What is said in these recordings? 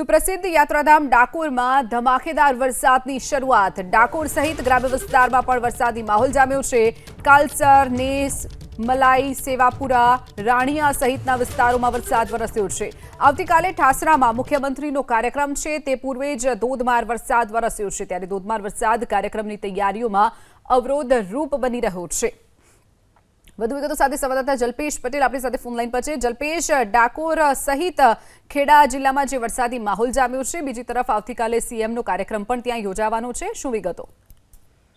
સુપ્રસિદ્ધ યાત્રાધામ ડાકોરમાં ધમાકેદાર વરસાદની શરૂઆત. ડાકોર સહિત ગ્રામ્ય વિસ્તારમાં પણ વરસાદી માહોલ જામ્યો છે. કાલસર, નેસ, મલાઈ, સેવાપુરા, રાણીયા સહિતના વિસ્તારોમાં વરસાદ વરસ્યો છે. આવતીકાલે ઠાસરામાં મુખ્યમંત્રીનો કાર્યક્રમ છે. તે પૂર્વે જ ધોધમાર વરસાદ વરસ્યો છે. ત્યારે ધોધમાર વરસાદ કાર્યક્રમની તૈયારીઓમાં અવરોધરૂપ બની રહ્યો છે. વધુ વિગતો સાથે સંવાદદાતા જલ્પેશ પટેલ આપણી સાથે ફોન લાઈન પર છે. જલ્પેશ, ડાકોર સહિત ખેડા જિલ્લામાં જે વરસાદી માહોલ જામ્યો છે, બીજી તરફ આવતીકાલે સીએમનો કાર્યક્રમ પણ ત્યાં યોજાવાનો છે. શું વિગતો?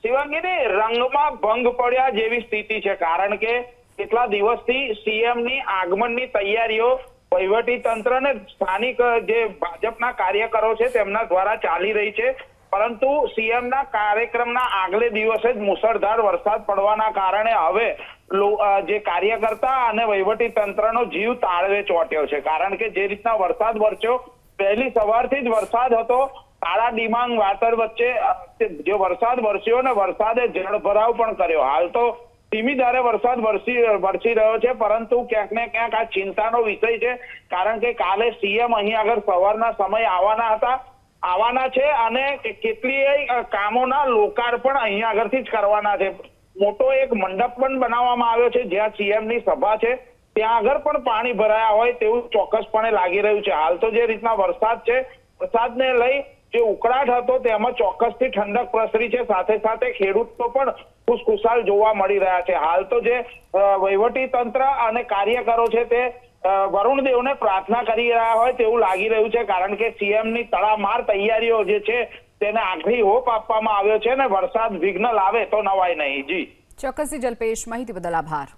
શિવાંગીની રંગમાં ભંગ પડ્યા જેવી સ્થિતિ છે, કારણ કે કેટલા દિવસથી સીએમની આગમનની તૈયારીઓ વહીવટી તંત્ર ને સ્થાનિક જે ભાજપના કાર્યકરો છે, તેમના દ્વારા ચાલી રહી છે. પરંતુ સીએમના કાર્યક્રમના આગલે દિવસે જ મુસળધાર વરસાદ પડવાના કારણે હવે જે કાર્યકર્તા અને વહીવટી તંત્રનો જીવ તાળવે ચોટ્યો છે. કારણ કે જે રીતના વરસાદ વરસ્યો પહેલી સવારથી જ વરસાદ હતો. કાળા ડિમાંગ વાતર વચ્ચે જે વરસાદ વરસ્યો ને વરસાદે જળભરાવ પણ કર્યો. હાલ તો ધીમી ધારે વરસાદ વરસી વરસી રહ્યો છે, પરંતુ ક્યાંક ને ક્યાંક આ ચિંતાનો વિષય છે. કારણ કે કાલે સીએમ અહીં આગળ સવારના સમય આવવાના હતા. આવવાના છે અને કેટલીય કામોના લોકાર્પણ અહીંયા આગળથી જ કરવાના છે. મોટો એક મંડપ પણ બનાવવામાં આવ્યો છે, જ્યાં સીએમની સભા છે. ત્યાં આગળ પણ પાણી ભરાયા હોય તેવું ચોક્કસપણે લાગી રહ્યું છે. હાલ તો જે રીતના વરસાદ છે, વરસાદને લઈ જે ઉકળાટ હતો તેમાં ચોક્કસથી ઠંડક પ્રસરી છે. સાથે સાથે ખેડૂતો પણ ખુશખુશાલ જોવા મળી રહ્યા છે. હાલ તો જે વહીવટી તંત્ર અને કાર્યકરો છે તે વરુણ દેવને પ્રાર્થના કરી રહ્યા હોય તેવું લાગી રહ્યું છે, કારણ કે સીએમની તડામાર તૈયારીઓ જે છે તેને આખરી હોપ આપવામાં આવ્યો છે ને વરસાદ વિઘ્ન લાવે તો નવાય નહીં. જી. ચોક્કસથી જલ્પેશ, માહિતી બદલ આભાર.